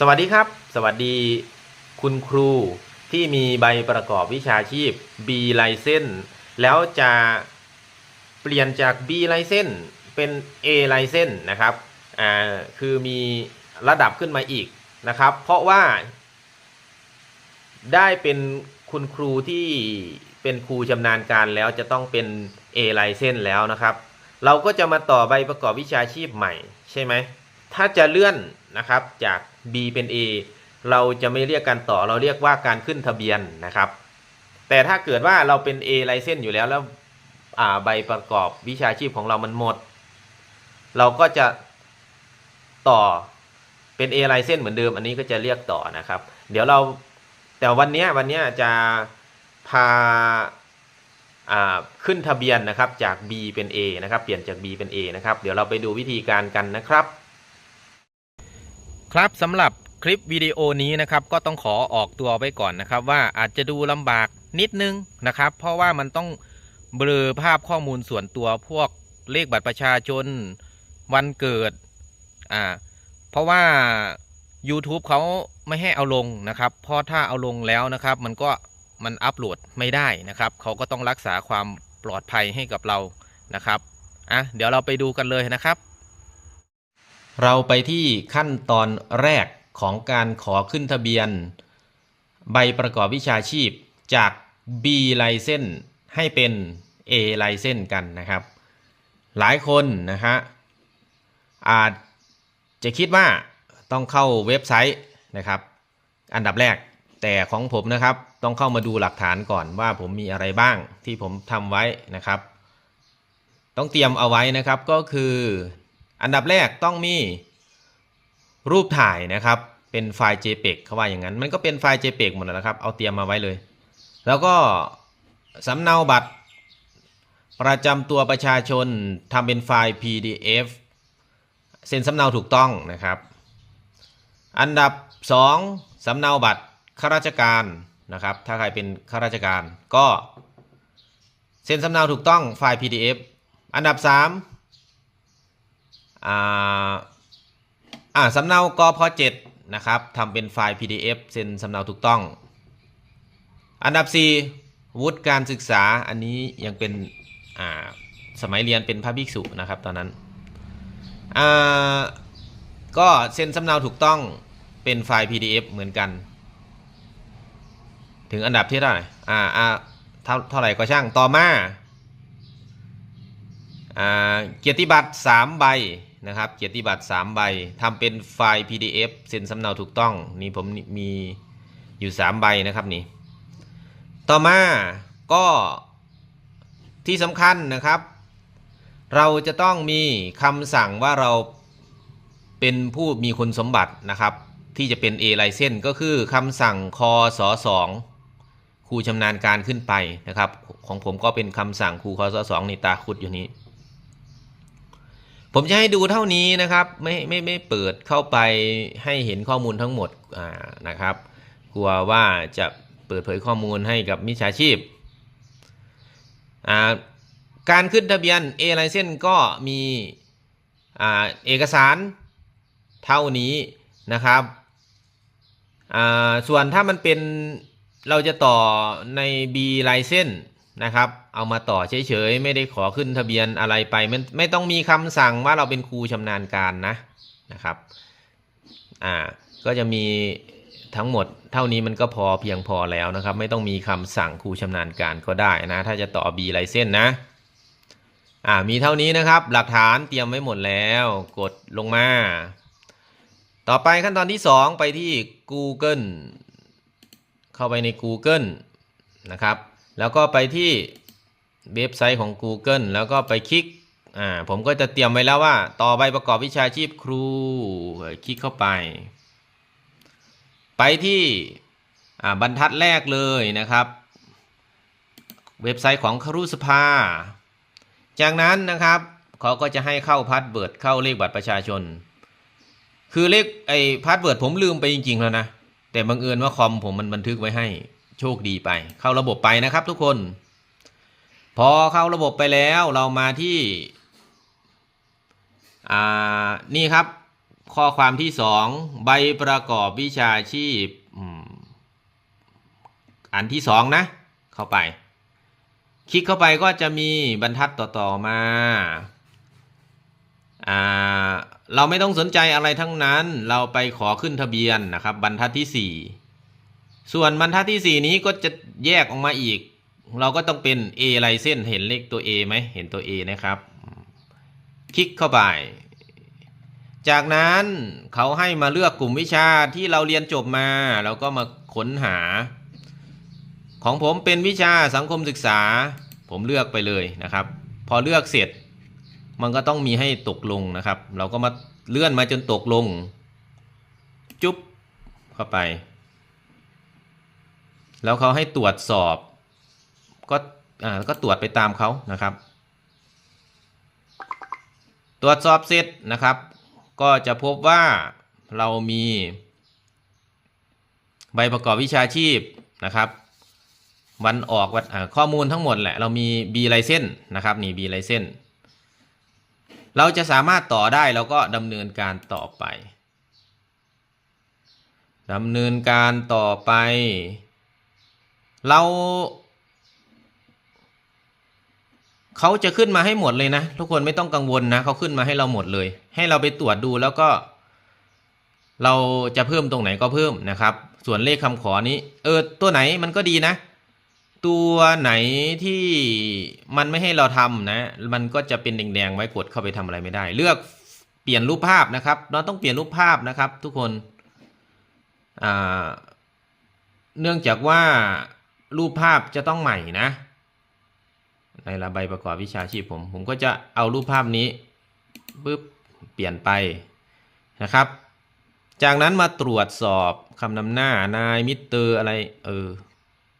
สวัสดีครับ สวัสดีคุณครูที่มีใบประกอบวิชาชีพ B license แล้วจะเปลี่ยนจาก B license เป็น A license นะครับอ่าคือมีระดับขึ้นมาอีกนะครับ เพราะว่า ได้เป็นคุณครูที่เป็นครูชำนาญการแล้วจะต้องเป็น A license แล้วนะครับ เราก็จะมาต่อใบประกอบวิชาชีพใหม่ใช่ไหมถ้าจะเลื่อนนะครับจาก B เป็น A เราจะไม่เรียกการต่อเราเรียกว่าการขึ้นทะเบียนนะครับ แต่ถ้าเกิดว่าเราเป็น A license อยู่แล้วแล้วใบประกอบวิชาชีพของเรามันหมด เราก็จะต่อเป็น A license เหมือนเดิม อันนี้ก็จะเรียกต่อนะครับ เดี๋ยวเราแต่วันนี้วันนี้จะพาอ่าขึ้นทะเบียนนะครับจาก B เป็น A นะครับ เปลี่ยนจาก B เป็น A นะครับ เดี๋ยวเราไปดูวิธีการกันนะครับ ครับสำหรับคลิปวิดีโอนี้นะครับก็ต้องขอออกตัวไว้ก่อนนะครับ ว่าอาจจะดูลำบากนิดนึงนะครับ เพราะว่ามันต้องเบลอภาพข้อมูลส่วนตัวพวกเลขบัตรประชาชนวันเกิดอ่าเพราะว่า YouTube เขาไม่ให้เอาลงนะครับ เพราะถ้าเอาลงแล้วนะครับ มันก็มันอัปโหลดไม่ได้นะครับ เขาก็ต้องรักษาความปลอดภัยให้กับเรานะครับอะเดี๋ยวเราไปดูกันเลยนะครับ เราไปที่ขั้นตอนแรกของการขอขึ้นทะเบียน ใบประกอบวิชาชีพจาก B license ให้เป็น A license กันนะครับ หลายคนนะฮะอาจจะคิดว่าต้องเข้าเว็บไซต์นะครับ อันดับแรกแต่ของผมนะครับต้องเข้ามาดูหลักฐานก่อนว่าผมมีอะไรบ้างที่ผมทำไว้นะครับ ต้องเตรียมเอาไว้นะครับก็คือ อันดับแรกต้องมีรูปถ่ายนะครับ เป็นไฟล์ JPEG เขาว่าอย่างนั้น มันก็เป็นไฟล์ JPEG หมดแล้วครับ เอาเตรียมมาไว้เลย แล้วก็สำเนาบัตร ประจำตัวประชาชนทำเป็นไฟล์ PDF เซ็นสำเนาถูกต้องนะครับ อันดับ 2สำเนาบัตรข้าราชการนะครับ ถ้าใครเป็นข้าราชการก็เซ็นสำเนาถูกต้องไฟล์ PDF อันดับ 3 อ่าอ่าสำเนากพ7นะครับทำเป็นไฟล์ PDF เซ็นสำเนาถูกต้อง อันดับ 4 วุฒิการศึกษาอันนี้ยังเป็นอ่าสมัยเรียนเป็นพระภิกษุนะครับตอนนั้นอ่าก็เซ็นสำเนาถูกต้องเป็นไฟล์ PDF เหมือนกัน ถึงอันดับที่เท่าไหร่อ่าอ่าเท่าเท่าไหร่ก็ช่างต่อมาอ่าเกียรติบัตร3ใบ นะครับเกียรติบัตร3ใบทำเป็นไฟล์ PDF เซ็นสำเนาถูกต้องนี่ผมมีอยู่ 3 ใบนะครับนี่ต่อมาก็ที่สำคัญนะครับ เราจะต้องมีคำสั่งว่าเราเป็นผู้มีคุณสมบัตินะครับ ที่จะเป็น A license ก็คือคำสั่งคศ2ครูชำนาญการขึ้นไปนะครับ ของผมก็เป็นคำสั่งครูคศ2นี่ตาคุดอยู่นี้ ผมจะให้ดูเท่านี้นะครับ ไม่ไม่ไม่เปิดเข้าไปให้เห็นข้อมูลทั้งหมดอ่านะครับ กลัวว่าจะเปิดเผยข้อมูลให้กับมิจฉาชีพอ่าการขึ้นทะเบียน A license ก็มีอ่าเอกสารเท่านี้นะครับอ่าส่วนถ้ามันเป็นเราจะต่อใน B license นะครับ เอามาต่อเฉยๆ ไม่ได้ขอขึ้นทะเบียนอะไรไปมันไม่ต้องมีคำสั่งว่าเราเป็นครูชำนาญการนะนะครับอ่าก็จะมีทั้งหมดเท่านี้มันก็พอเพียงพอแล้วนะครับ ไม่ต้องมีคำสั่งครูชำนาญการก็ได้นะ ถ้าจะต่อ B ไลเส้นนะอ่ามีเท่านี้นะครับ หลักฐานเตรียมไว้หมดแล้ว กดลงมา ต่อไปขั้นตอนที่ 2 ไปที่ Google เข้าไปใน Google นะครับ แล้วก็ไปที่เว็บไซต์ของ Google แล้วก็ไปคลิกอ่าผมก็จะเตรียมไว้แล้วว่า ต่อใบประกอบวิชาชีพครู คลิกเข้าไป ไปที่อ่าบรรทัดแรกเลยนะครับ เว็บไซต์ของครุสภา จากนั้นนะครับเขาก็จะให้เข้าพาสเวิร์ดเข้าเลขบัตรประชาชน คือเลขไอ้พาสเวิร์ดผมลืมไปจริงๆแล้วนะ แต่บังเอิญว่าคอมผมมันบันทึกไว้ให้ โชคดีไป เข้าระบบไปนะครับทุกคน พอเข้าระบบไปแล้วเรามาที่อ่านี่ครับ ข้อความที่สองใบประกอบวิชาชีพอันที่สองนะ เข้าไป คลิกเข้าไปก็จะมีบรรทัดต่อ ๆมาอ่าเราไม่ต้องสนใจอะไรทั้งนั้น เราไปขอขึ้นทะเบียนนะครับ บรรทัดที่ 4 ส่วนบรรทัดที่ 4 นี้ก็จะแยกออกมาอีก เราก็ต้องเป็น A ลายเส้นเห็นเลขตัว A ไหมเห็นตัว A นะครับ คลิกเข้าไป จากนั้นเขาให้มาเลือกกลุ่มวิชาที่เราเรียนจบมา เราก็มาค้นหา ของผมเป็นวิชาสังคมศึกษา ผมเลือกไปเลยนะครับ พอเลือกเสร็จ มันก็ต้องมีให้ตกลงนะครับ เราก็มาเลื่อนมาจนตกลง จุ๊บเข้าไป แล้วเขาให้ตรวจสอบ ก็อ่าก็ตรวจไปตามเขานะครับ ตรวจสอบเสร็จนะครับ ก็จะพบว่าเรามีใบประกอบวิชาชีพนะครับวันออกวันข้อมูลทั้งหมดแหละ เรามี B ไลเซนนะครับนี่ B ไลเซนเราจะสามารถต่อได้เราก็ดำเนินการต่อไปดำเนินการต่อไป เราเขาจะขึ้นมาให้หมดเลยนะ ทุกคนไม่ต้องกังวลนะเขาขึ้นมาให้เราหมดเลย ให้เราไปตรวจดูแล้วก็ เราจะเพิ่มตรงไหนก็เพิ่มนะครับ ส่วนเลขคำขอนี้ เออ ตัวไหนมันก็ดีนะ ตัวไหนที่มันไม่ให้เราทำนะ มันก็จะเป็นแดงๆไว้กดเข้าไปทำอะไรไม่ได้ เลือกเปลี่ยนรูปภาพนะครับ เราต้องเปลี่ยนรูปภาพนะครับ ทุกคนอ่าเนื่องจากว่า รูปภาพจะต้องใหม่นะ ในระใบประกอบวิชาชีพผม ผมก็จะเอารูปภาพนี้ปึ๊บเปลี่ยนไปนะครับ จากนั้นมาตรวจสอบคำนำหน้านายมิเตอร์อะไรเออ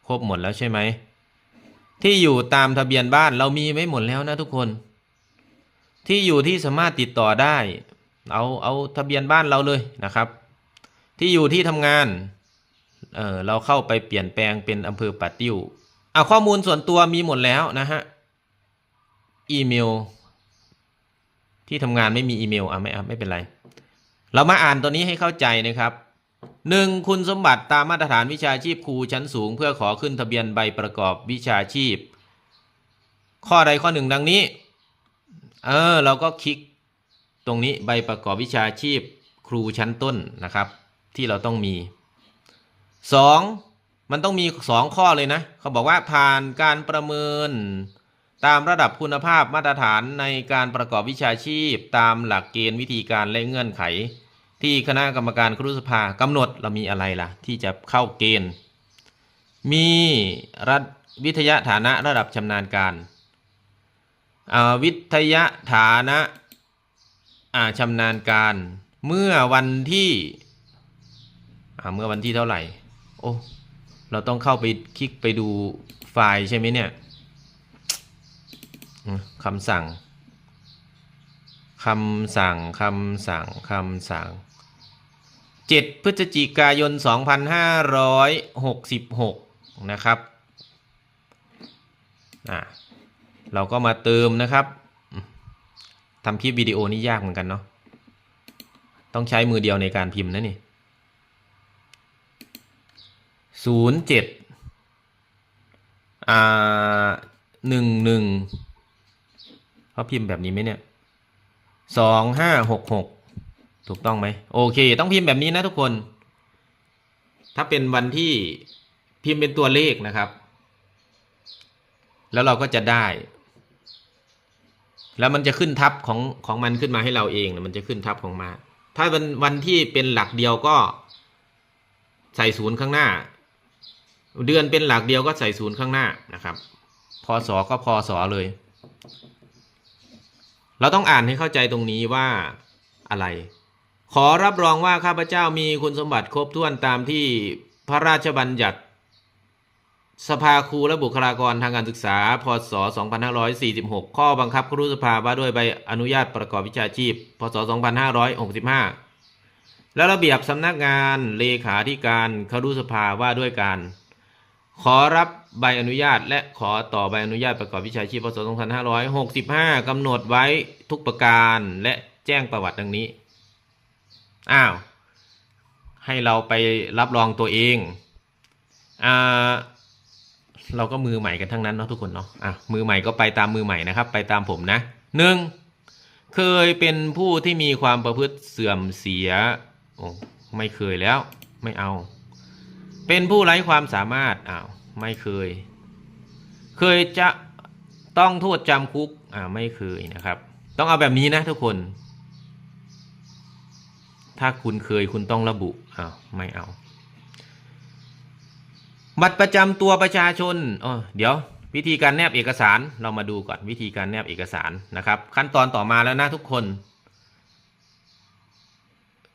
ครบหมดแล้วใช่ไหมที่อยู่ตามทะเบียนบ้านเรามีไว้หมดแล้วนะทุกคน ที่อยู่ที่สามารถติดต่อได้ เอาเอาทะเบียนบ้านเราเลยนะครับ ที่อยู่ที่ทำงาน เออเราเข้าไปเปลี่ยนแปลงเป็นอำเภอป่าติ้วเอาข้อมูลส่วนตัวมีหมดแล้วนะฮะ อีเมล ที่ทำงานไม่มีอีเมลอะไม่อะไม่เป็นไร เรามาอ่านตัวนี้ให้เข้าใจนะครับหนึ่งคุณสมบัติตามมาตรฐานวิชาชีพครูชั้นสูง เพื่อขอขึ้นทะเบียนใบประกอบวิชาชีพ ข้อใดข้อหนึ่งดังนี้เออเราก็คลิกตรงนี้ใบประกอบวิชาชีพครูชั้นต้นนะครับ ที่เราต้องมี สองมันต้องมีสองข้อเลยนะ เขาบอกว่าผ่านการประเมิน ตามระดับคุณภาพมาตรฐานในการประกอบวิชาชีพ ตามหลักเกณฑ์วิธีการและเงื่อนไข ที่คณะกรรมการครุสภากำหนดเรามีอะไรล่ะ ที่จะเข้าเกณฑ์ มีรัฐวิทยาฐานะระดับชำนาญการวิทยาฐานะาชำนาญการ เมื่อวันที่เมื่อวันที่เท่าไหร่ โอ้เราต้องเข้าไปคลิกไปดูไฟล์ใช่ไหมเนี่ยคำสั่งคำสั่งคำสั่งคำสั่ง 7 พฤศจิกายน 2566 นะครับ อะเราก็มาเติมนะครับทำคลิปวิดีโอนี่ยากเหมือนกันเนาะ ต้องใช้มือเดียวในการพิมพ์นะนี่ ศูนย์เจ็ดอ่าหนึ่งหนึ่งเขาพิมพ์แบบนี้ไหมเนี่ยสองห้าหกหกถูกต้องไหมโอเค ต้องพิมพ์แบบนี้นะทุกคน ถ้าเป็นวันที่พิมพ์เป็นตัวเลขนะครับ แล้วเราก็จะได้ แล้วมันจะขึ้นทับของของมันขึ้นมาให้เราเองนะมันจะขึ้นทับของมา ถ้าวันวันที่เป็นหลักเดียวก็ใส่ศูนย์ข้างหน้า เดือนเป็นหลักเดียวก็ใส่ศูนย์ข้างหน้านะครับ พศก็พศเลย เราต้องอ่านให้เข้าใจตรงนี้ว่าอะไร ขอรับรองว่าข้าพเจ้ามีคุณสมบัติครบถ้วนตามที่พระราชบัญญัติ สภาครูและบุคลากรทางการศึกษา พศ 2546 ข้อบังคับครุสภาว่าด้วยใบอนุญาตประกอบวิชาชีพ พศ 2565 และระเบียบสำนักงานเลขาธิการครุสภาว่าด้วยการ ขอรับใบอนุญาต และขอต่อใบอนุญาตประกอบวิชาชีพพศ2565กำหนดไว้ทุกประการและแจ้งประวัติดังนี้ อ้าว ให้เราไปรับรองตัวเอง อ่า เราก็มือใหม่กันทั้งนั้นเนาะทุกคนเนาะ อะ มือใหม่ก็ไปตามมือใหม่นะครับ ไปตามผมนะหนึ่งเคยเป็นผู้ที่มีความประพฤติเสื่อมเสีย โอ้ ไม่เคยแล้ว ไม่เอา เป็นผู้ไร้ความสามารถอ้าวไม่เคย เคยจะต้องโทษจำคุกอ่าไม่เคยนะครับ ต้องเอาแบบนี้นะทุกคน ถ้าคุณเคยคุณต้องระบุอ้าวไม่เอา บัตรประจำตัวประชาชนอ๋อเดี๋ยว วิธีการแนบเอกสารเรามาดูก่อนวิธีการแนบเอกสารนะครับ ขั้นตอนต่อมาแล้วนะทุกคน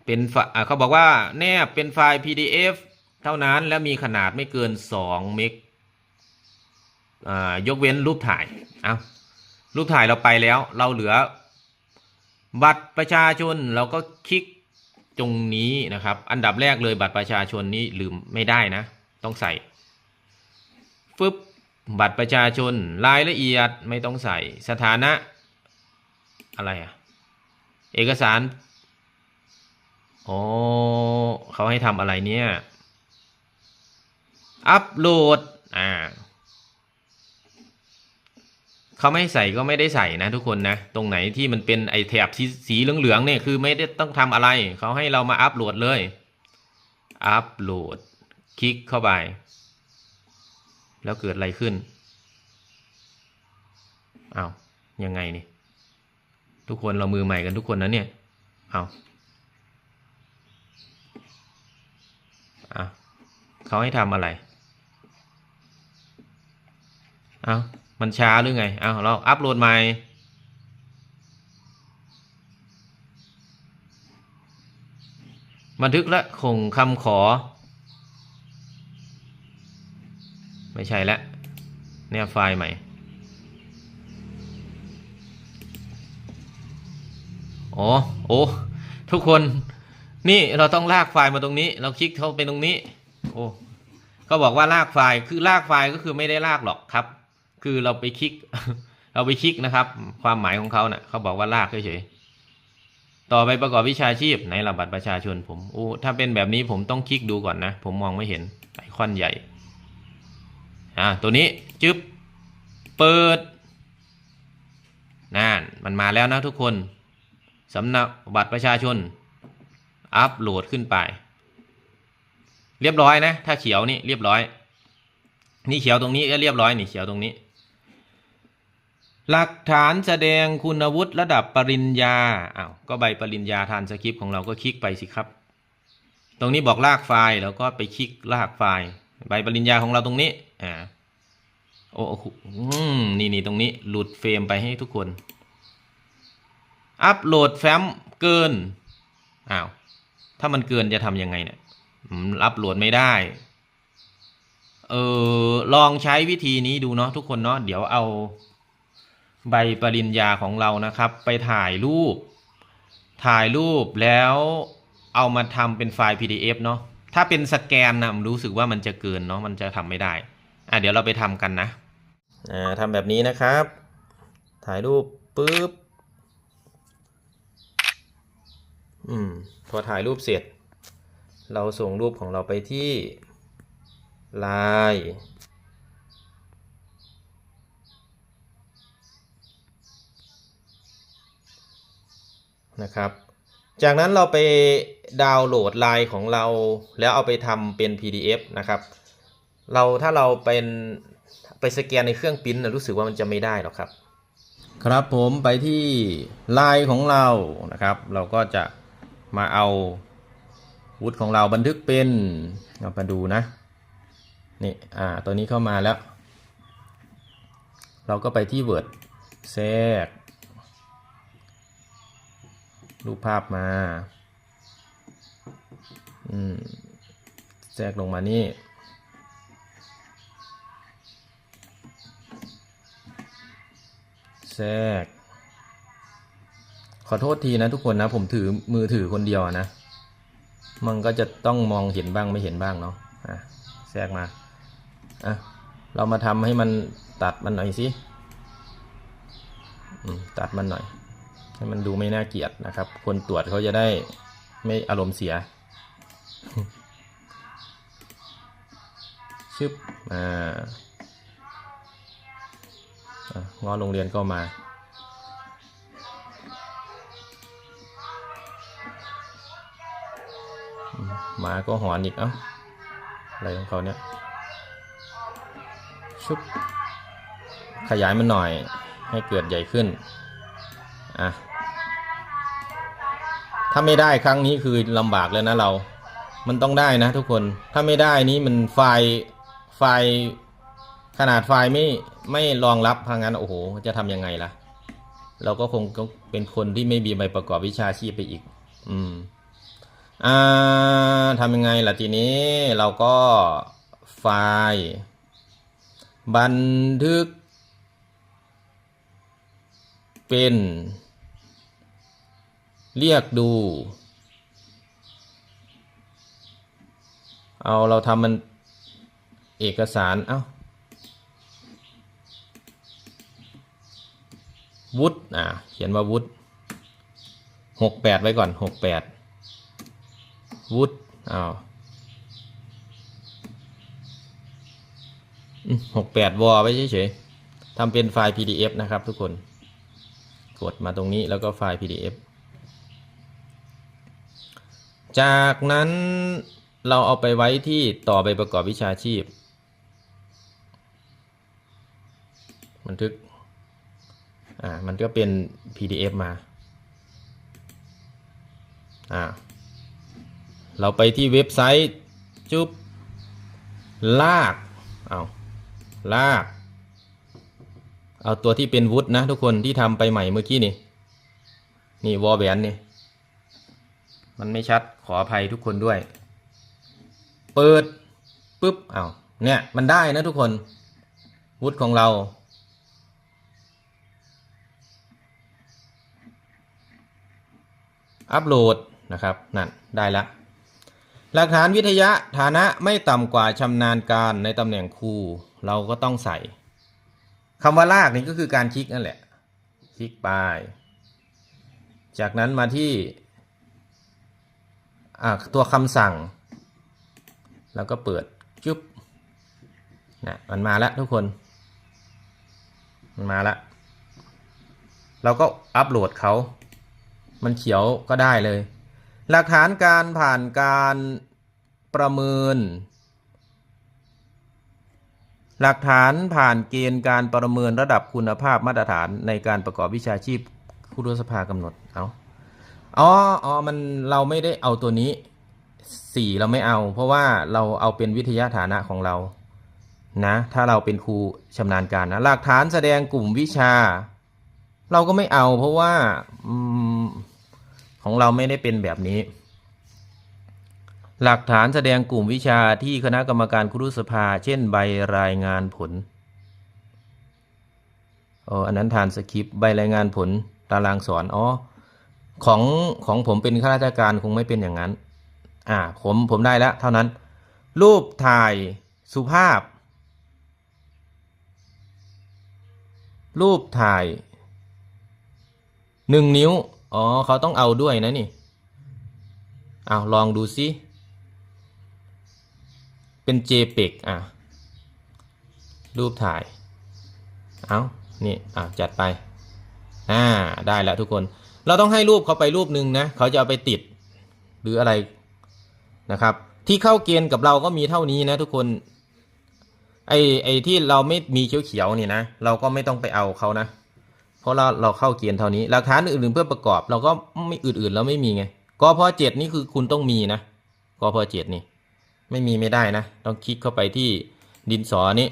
เป็นฝอ่าเขาบอกว่าแนบเป็นไฟล์ PDF เท่านั้นและมีขนาดไม่เกิน 2 เมกยกเว้นรูปถ่ายเอารูปถ่ายเราไปแล้ว เราเหลือ บัตรประชาชนเราก็คลิกตรงนี้นะครับ อันดับแรกเลยบัตรประชาชนนี้ลืมไม่ได้นะ ต้องใส่ฟึบบัตรประชาชนรายละเอียดไม่ต้องใส่สถานะอะไรอะเอกสารโอ้เขาให้ทำอะไรเนี่ย อัปโหลดอ่าเขาไม่ใส่ก็ไม่ได้ใส่นะทุกคนนะ ตรงไหนที่มันเป็นไอแถบสีสีเหลืองๆเนี่ยคือไม่ได้ต้องทำอะไร เขาให้เรามาอัปโหลดเลย อัปโหลด คลิกเข้าไป แล้วเกิดอะไรขึ้นเอา้ายังไงนี่ทุกคนเรามือใหม่กันทุกคนนะเนี่ยเอาอะเขาให้ทำอะไร เอามันช้าหรือไงเอาเราอัปโหลดใหม่บันทึกและคงคำขอ ไม่ใช่แล้วเนี่ยไฟล์ใหม่ อ๋อ โอ้ ทุกคน นี่เราต้องลากไฟล์มาตรงนี้ เราคลิกเข้าไปตรงนี้ โอ้เขาบอกว่าลากไฟล์ คือลากไฟล์ก็คือไม่ได้ลากหรอกครับ คือเราไปคลิก เราไปคลิกนะครับ ความหมายของเขาเนะ่ะเขาบอกว่าลากเฉยๆต่อไปประกอบวิชาชีพในระบัตรประชาชนผมโอ้ถ้าเป็นแบบนี้ผมต้องคลิกดูก่อนนะ ผมมองไม่เห็นไอคอนใหญ่อ่าตัวนี้จึ๊บเปิดนั่นมันมาแล้วนะทุกคนสำเนาบัตรประชาชน อัปโหลดขึ้นไป เรียบร้อยนะ ถ้าเขียวนี่เรียบร้อย นี่เขียวตรงนี้ก็เรียบร้อยนี่เขียวตรงนี้ หลักฐานแสดงคุณวุฒิระดับปริญญาอ้าวก็ใบปริญญาทานสคริปต์ของเราก็คลิกไปสิครับ ตรงนี้บอกลากไฟล์แล้วก็ไปคลิกลากไฟล์ใบปริญญาของเราตรงนี้อ่าโอ้โหนี่นี่ตรงนี้หลุดเฟรมไปให้ทุกคน อัปโหลดแฟ้มเกินอ้าวถ้ามันเกินจะทำยังไงเนี่ยอืมอัปโหลดไม่ได้เออลองใช้วิธีนี้ดูเนาะทุกคนเนาะเดี๋ยวเอา ใบปริญญาของเรานะครับ ไปถ่ายรูป ถ่ายรูปแล้วเอามาทำเป็นไฟล์ PDF เนาะถ้าเป็นสแกนนะรู้สึกว่ามันจะเกินเนาะมันจะทำไม่ได้อะเดี๋ยวเราไปทำกันนะอ่าทำแบบนี้นะครับ ถ่ายรูปปุ๊บอืมพอถ่ายรูปเสร็จ เราส่งรูปของเราไปที่ไนะครับ จากนั้นเราไปดาวน์โหลดไลน์ของเรา แล้วเอาไปทำเป็น PDF นะครับ เราถ้าเราเป็นไปสแกนในเครื่องปริ้นนะรู้สึกว่ามันจะไม่ได้หรอกครับ ครับผมไปที่ไลน์ของเรานะครับ เราก็จะมาเอาวุฒิของเราบันทึกเป็นเรามาดูนะนี่อ่าตัวนี้เข้ามาแล้ว เราก็ไปที่ Word แทรก รูปภาพมา อืมแทรกลงมานี่ แทรก ขอโทษทีนะทุกคนนะ ผมถือมือถือคนเดียวนะ มันก็จะต้องมองเห็นบ้างไม่เห็นบ้างเนาะอะแทรกมา อะ เรามาทำให้มันตัดมันหน่อยสิอืมตัดมันหน่อย ให้มันดูไม่น่าเกลียดนะครับ คนตรวจเขาจะได้ไม่อารมณ์เสียชึบอ่าอะงอโรงเรียนก็มามหมาก็หอนอีก เอ้า อะไรของเขาเนี่ย ชุบ ขยายมันหน่อยให้เกิดใหญ่ขึ้น อะถ้าไม่ได้ครั้งนี้คือลำบากแล้วนะเรา มันต้องได้นะทุกคน ถ้าไม่ได้นี้มันไฟล์ไฟล์ขนาดไฟล์ไม่ไม่รองรับทางนั้นโอ้โห จะทำยังไงล่ะ เราก็คงต้องเป็นคนที่ไม่มีใบประกอบวิชาชีพไปอีก อืม อ่าทำยังไงล่ะทีนี้เราก็ไฟล์ บันทึก เป็น เรียกดู เอาเราทำมันเอกสาร เอ้าวุฒิอ่า เขียนว่าวุฒิหกแปดไว้ก่อนหกแปดวุฒิอ้าวหกแปดวอไว้เฉยๆทำเป็นไฟล์ PDF นะครับทุกคน กดมาตรงนี้แล้วก็ไฟล์ PDF จากนั้นเราเอาไปไว้ที่ต่อใบประกอบวิชาชีพ บันทึก อ่า มันก็เป็น PDF มา อ่า เราไปที่เว็บไซต์ จุ๊บ ลาก เอาลาก เอาตัวที่เป็นวุฒินะทุกคนที่ทำไปใหม่เมื่อกี้นี่ นี่วอลแวนนี่ มันไม่ชัดขออภัยทุกคนด้วย เปิดปุ๊บเอา้าเนี่ยมันได้นะทุกคนวุฒิของเรา อัปโหลดนะครับนั่นได้ละหลักฐานวิทยาฐานะไม่ต่ำกว่าชำนาญการในตำแหน่งครูเราก็ต้องใส่คำว่าลากนี่ก็คือการคลิกนั่นแหละ คลิกไป จากนั้นมาที่ ตัวคำสั่ง แล้วก็เปิดจุ๊บนะมันมาแล้วทุกคน มันมาแล้วเราก็อัปโหลดเขา มันเขียวก็ได้เลย หลักฐานการผ่านการประเมิน หลักฐานผ่านเกณฑ์การประเมินระดับคุณภาพมาตรฐานในการประกอบวิชาชีพครูรุสภากำหนด เอา อ๋ออ๋อมันเราไม่ได้เอาตัวนี้สี่เราไม่เอา เพราะว่าเราเอาเป็นวิทยาฐานะของเรานะถ้าเราเป็นครูชำนาญการนะหลักฐานแสดงกลุ่มวิชา เราก็ไม่เอา เพราะว่าอืมของเราไม่ได้เป็นแบบนี้ หลักฐานแสดงกลุ่มวิชาที่คณะกรรมการครุสภา เช่นใบรายงานผลอ๋ออันนั้นทานสคริปต์ใบรายงานผลตารางสอนอ๋อ ของของผมเป็นข้าราชการคงไม่เป็นอย่างนั้น อ่า ผมผมได้แล้ว เท่านั้น รูปถ่ายสุภาพ รูปถ่ายหนึ่งนิ้ว อ๋อ เขาต้องเอาด้วยนะนี่เอาลองดูซิเป็น JPEG อะ รูปถ่าย เอานี่ อะ จัดไป อ่า ได้แล้วทุกคน เราต้องให้รูปเขาไปรูปหนึ่งนะเขาจะเอาไปติดหรืออะไรนะครับ ที่เข้าเกณฑ์กับเราก็มีเท่านี้นะทุกคนไอ้ไอ้ที่เราไม่มีเขียวๆนี่นะเราก็ไม่ต้องไปเอาเขานะ เพราะเราเราเข้าเกณฑ์เท่านี้หลักฐานอื่นๆเพื่อประกอบ เราก็ไม่อื่นๆเราไม่มีไงกพเจ็ดนี่คือคุณต้องมีนะกพเจ็ดนี่ไม่มีไม่ได้นะ ต้องคลิกเข้าไปที่ดินสอนี้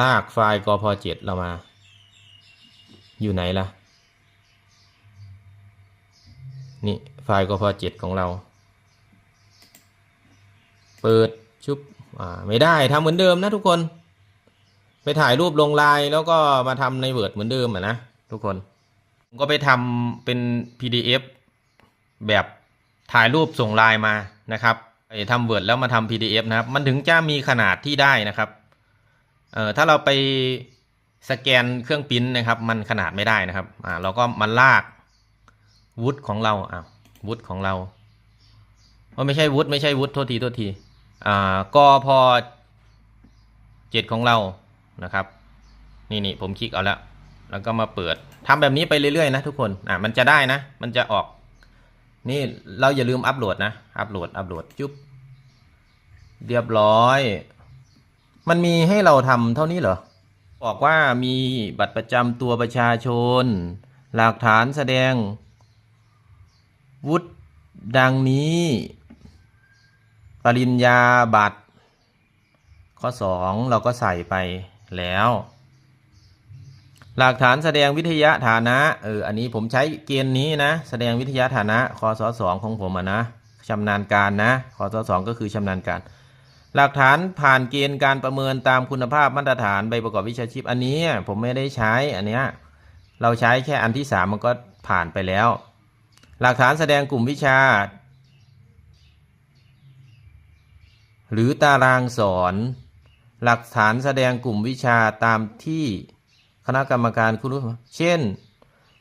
ลากไฟล์กพเจ็ดเรามา อยู่ไหนล่ะ นี่ไฟล์กพเจ็ดของเรา เปิดชุบอ่าไม่ได้ทำเหมือนเดิมนะทุกคน ไปถ่ายรูปลงไลน์แล้วก็มาทำในเวิร์ดเหมือนเดิมอะนะทุกคนก็ไปทำเป็น PDF แบบถ่ายรูปส่งไลน์มานะครับไอ้ทำเวิร์ดแล้วมาทำ PDF นะครับ มันถึงจะมีขนาดที่ได้นะครับเอ่อถ้าเราไปสแกนเครื่องปริ้นนะครับ มันขนาดไม่ได้นะครับอ่าเราก็มาลาก วุฒิของเราอ่าวุฒิของเราอ๋อไม่ใช่วุฒิไม่ใช่วุฒิโทษทีโทษทีอ่ากพเจ็ดของเรานะครับ นี่นี่ผมคลิกเอาแล้วแล้วก็มาเปิดทำแบบนี้ไปเรื่อยๆนะทุกคนอ่ามันจะได้นะ มันจะออก นี่เราอย่าลืมอัปโหลดนะอัปโหลดอัปโหลดจุ๊บเรียบร้อย มันมีให้เราทำเท่านี้เหรอบอกว่ามีบัตรประจำตัวประชาชน หลักฐานแสดง วุฒิดังนี้ ปริญญาบัตร ข้อสองเราก็ใส่ไปแล้ว หลักฐานแสดงวิทยาฐานะเอออันนี้ผมใช้เกณฑ์นี้นะ แสดงวิทยาฐานะคศสองของผมอะนะชำนาญการนะคศสองก็คือชำนาญการ หลักฐานผ่านเกณฑ์การประเมินตามคุณภาพมาตรฐานใบประกอบวิชาชีพ อันนี้ผมไม่ได้ใช้อันเนี้ยเราใช้แค่อันที่สามมันก็ผ่านไปแล้ว หลักฐานแสดงกลุ่มวิชา หรือตารางสอน หลักฐานแสดงกลุ่มวิชาตามที่คณะกรรมการคุณรู้เช่น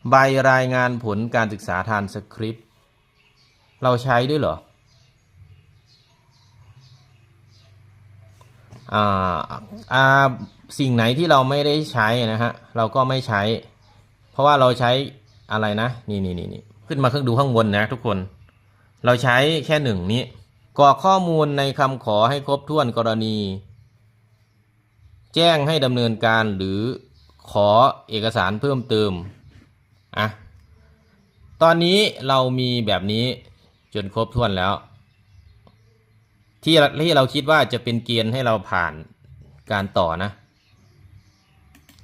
ใบรายงานผลการศึกษาทานสคริปต์ เราใช้ด้วยเหรออ่าอ่าสิ่งไหนที่เราไม่ได้ใช้นะฮะ เราก็ไม่ใช้ เพราะว่าเราใช้อะไรนะ นี่นี่นี่นี่ ขึ้นมาเครื่องดูข้างบนนะทุกคน เราใช้แค่หนึ่งนี้กรอกข้อมูลในคำขอให้ครบถ้วนกรณี แจ้งให้ดำเนินการหรือขอเอกสารเพิ่มเติมอะตอนนี้เรามีแบบนี้จนครบถ้วนแล้ว ที่ที่เราคิดว่าจะเป็นเกณฑ์ให้เราผ่านการต่อนะ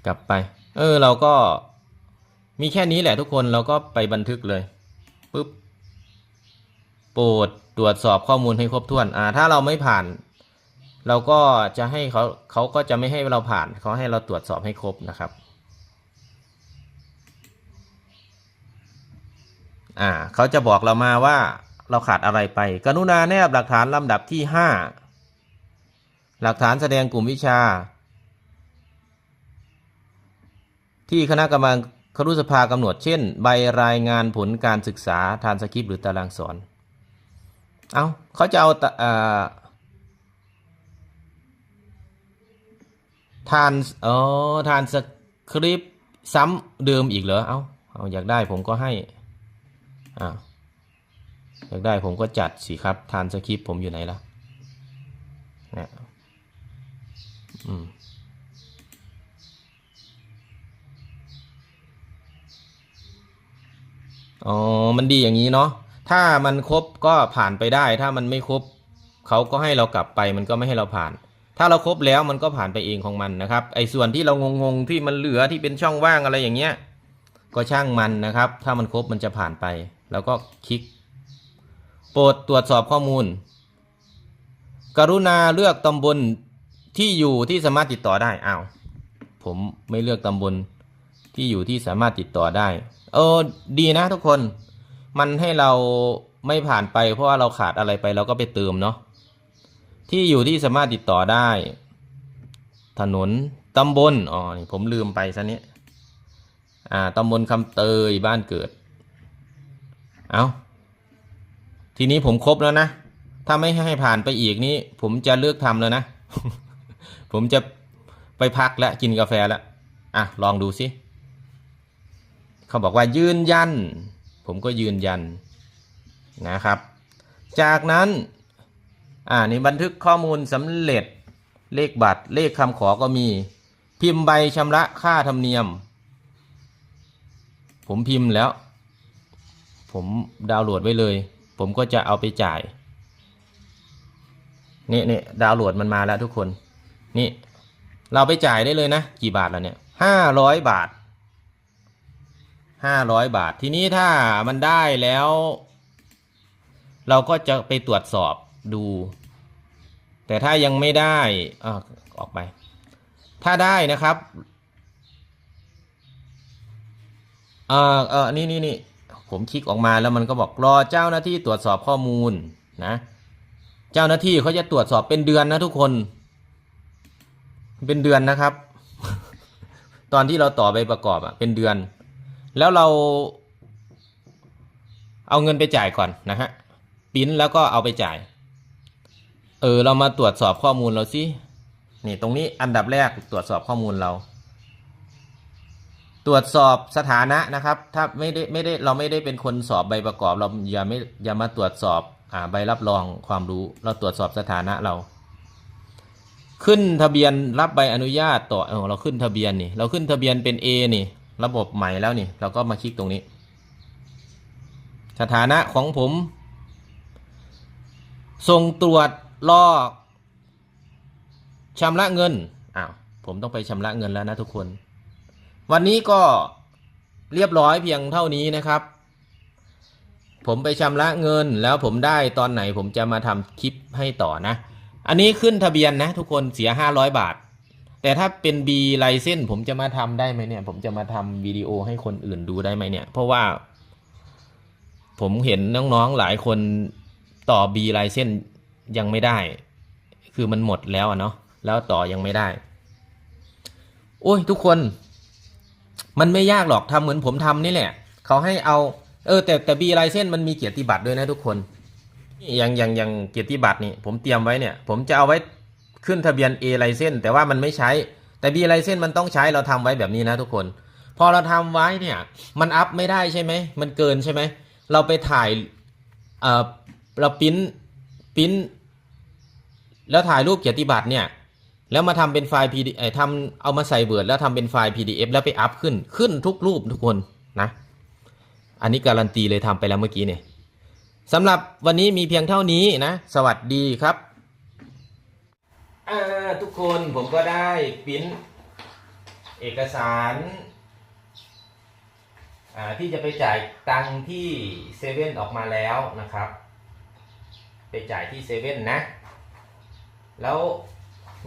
กลับไป เออเราก็มีแค่นี้แหละทุกคนเราก็ไปบันทึกเลย ปุ๊บโปรดตรวจสอบข้อมูลให้ครบถ้วน อ่า ถ้าเราไม่ผ่าน เราก็จะให้เขาเขาก็จะไม่ให้เราผ่านเขาให้เราตรวจสอบให้ครบนะครับ อ่า เขาจะบอกเรามาว่าเราขาดอะไรไป กรุณาแนบหลักฐานลำดับที่ห้าหลักฐานแสดงกลุ่มวิชา ที่คณะกรรมการ ครุสภากำหนดเช่น ใบรายงานผลการศึกษาทานสคริปต์หรือตารางสอน เอาเขาจะเอาอาทานอ๋อทานสคริปต์ซ้ำเดิมอีกเหรอ เอาเอาอยากได้ผมก็ให้อ่าอยากได้ผมก็จัดสิครับทานสคริปต์ผมอยู่ไหนล่ะเนี่ยอืม อ๋อ มันดีอย่างนี้เนาะ ถ้ามันครบก็ผ่านไปได้ ถ้ามันไม่ครบเขาก็ให้เรากลับไป มันก็ไม่ให้เราผ่าน ถ้าเราครบแล้วมันก็ผ่านไปเองของมันนะครับ ไอ้ส่วนที่เรางงๆที่มันเหลือที่เป็นช่องว่างอะไรอย่างเงี้ย ก็ช่างมันนะครับ ถ้ามันครบมันจะผ่านไป แล้วก็คลิก โปรดตรวจสอบข้อมูล กรุณาเลือกตำบลที่อยู่ที่สามารถติดต่อได้ อ้าว ผมไม่เลือกตำบลที่อยู่ที่สามารถติดต่อได้ เออดีนะทุกคน มันให้เราไม่ผ่านไป เพราะว่าเราขาดอะไรไปเราก็ไปเติมเนาะที่อยู่ที่สามารถติดต่อได้ ถนนตำบลอ๋อนี่ผมลืมไปซะเนี้ยอ่าตำบลคำเตยบ้านเกิด เอาทีนี้ผมครบแล้วนะ ถ้าไม่ให้ผ่านไปอีกนี่ผมจะเลือกทำแล้วนะ ผมจะไปพักแล้วกินกาแฟแล้วอะลองดูสิ เขาบอกว่ายืนยัน ผมก็ยืนยันนะครับ จากนั้นอ่านี่บันทึกข้อมูลสำเร็จเลขบัตรเลขคำขอก็มี พิมพ์ใบชำระค่าธรรมเนียม ผมพิมพ์แล้ว ผมดาวน์โหลดไว้เลย ผมก็จะเอาไปจ่ายนี่นี่ดาวน์โหลดมันมาแล้วทุกคน นี่ เราไปจ่ายได้เลยนะ กี่บาทแล้วเนี่ยห้าร้อยบาท ห้าร้อยบาท ทีนี้ถ้ามันได้แล้ว เราก็จะไปตรวจสอบดู แต่ถ้ายังไม่ได้อออกไป ถ้าได้นะครับเออเออนี่นี่นี่ผมคลิกออกมาแล้วมันก็บอกรอเจ้าหน้าที่ตรวจสอบข้อมูลนะ เจ้าหน้าที่เขาจะตรวจสอบเป็นเดือนนะทุกคน เป็นเดือนนะครับ ตอนที่เราต่อไปประกอบอะเป็นเดือน แล้วเราเอาเงินไปจ่ายก่อนนะฮะปริ้นแล้วก็เอาไปจ่าย เออ เรามาตรวจสอบข้อมูลเราสินี่ตรงนี้อันดับแรกตรวจสอบข้อมูลเรา ตรวจสอบสถานะนะครับ ถ้าไม่ได้ไม่ได้เราไม่ได้เป็นคนสอบใบประกอบ เราอย่าไม่อย่ามาตรวจสอบอ่าใบรับรองความรู้ เราตรวจสอบสถานะเรา ขึ้นทะเบียนรับใบอนุญาตต่อเออเราขึ้นทะเบียนนี่ เราขึ้นทะเบียนเป็น A นี่ ระบบใหม่แล้วนี่ เราก็มาคลิกตรงนี้ สถานะของผม ส่งตรวจรอชำระเงินอ้าวผมต้องไปชำระเงินแล้วนะทุกคน วันนี้ก็เรียบร้อยเพียงเท่านี้นะครับ ผมไปชำระเงินแล้วผมได้ตอนไหนผมจะมาทำคลิปให้ต่อนะ อันนี้ขึ้นทะเบียนนะทุกคนเสียห้าร้อยบาท แต่ถ้าเป็น B ไลเซนผมจะมาทำได้ไหมเนี่ย ผมจะมาทำวิดีโอให้คนอื่นดูได้ไหมเนี่ย เพราะว่า ผมเห็นน้องๆหลายคนต่อ B ไลเซนยังไม่ได้ คือมันหมดแล้วอะเนาะแล้วต่อยังไม่ได้ โอ้ยทุกคน มันไม่ยากหรอกทำเหมือนผมทำนี่แหละเขาให้เอา เออ แต่แต่ B ไลเซนมันมีเกียรติบัตรด้วยนะทุกคนอย่างอย่างอย่างเกียรติบัตรนี่ผมเตรียมไว้เนี่ย ผมจะเอาไว้ ขึ้นทะเบียน A ไลเซนแต่ว่ามันไม่ใช้ แต่ B ไลเซนมันต้องใช้เราทำไว้แบบนี้นะทุกคน พอเราทำไว้เนี่ยมันอัพไม่ได้ใช่ไหมมันเกินใช่ไหมเราไปถ่ายเออเราปิ้นปิ้นแล้วถ่ายรูปเกียรติบัตรเนี่ยแล้วมาทำเป็นไฟล์ PDF เอทำเอามาใส่เบิร์ดแล้วทำเป็นไฟล์ PDF แล้วไปอัพขึ้นขึ้นทุกรูปทุกคนนะอันนี้การันตีเลยทำไปแล้วเมื่อกี้เนี่ยสำหรับวันนี้มีเพียงเท่านี้นะ สวัสดีครับ อ่าทุกคนผมก็ได้ปิ้นเอกสารที่จะไปจ่ายตังค์ที่เซเว่นออกมาแล้วนะครับ ไปจ่ายที่เซเว่นนะ แล้ว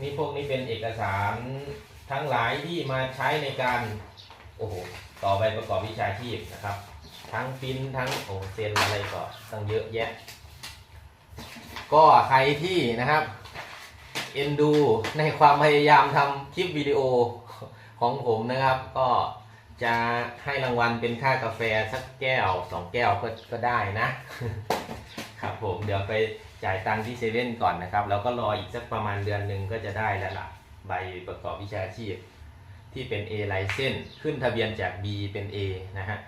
นี่พวกนี้เป็นเอกสารทั้งหลายที่มาใช้ในการโอ้โหต่อใบประกอบวิชาชีพนะครับ ทั้งปิ้นทั้งโอ้เซ็นอะไรก็ตั้งเยอะแยะ ก็ใครที่นะครับ เอ็นดูในความพยายามทำคลิปวิดีโอของผมนะครับ ก็จะให้รางวัลเป็นค่ากาแฟสักแก้วสองแก้วก็ก็ได้นะ ครับผมเดี๋ยวไปจ่ายตังค์ที่เซเว่นก่อนนะครับ แล้วก็รออีกสักประมาณเดือนหนึ่งก็จะได้แล้วล่ะใบประกอบวิชาชีพ ที่เป็น A ไลเซนขึ้นทะเบียนจาก B เป็น A นะฮะ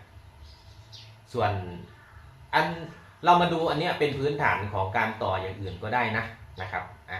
ส่วนอันเรามาดูอันเนี้ยเป็นพื้นฐานของการต่ออย่างอื่นก็ได้นะนะครับอะ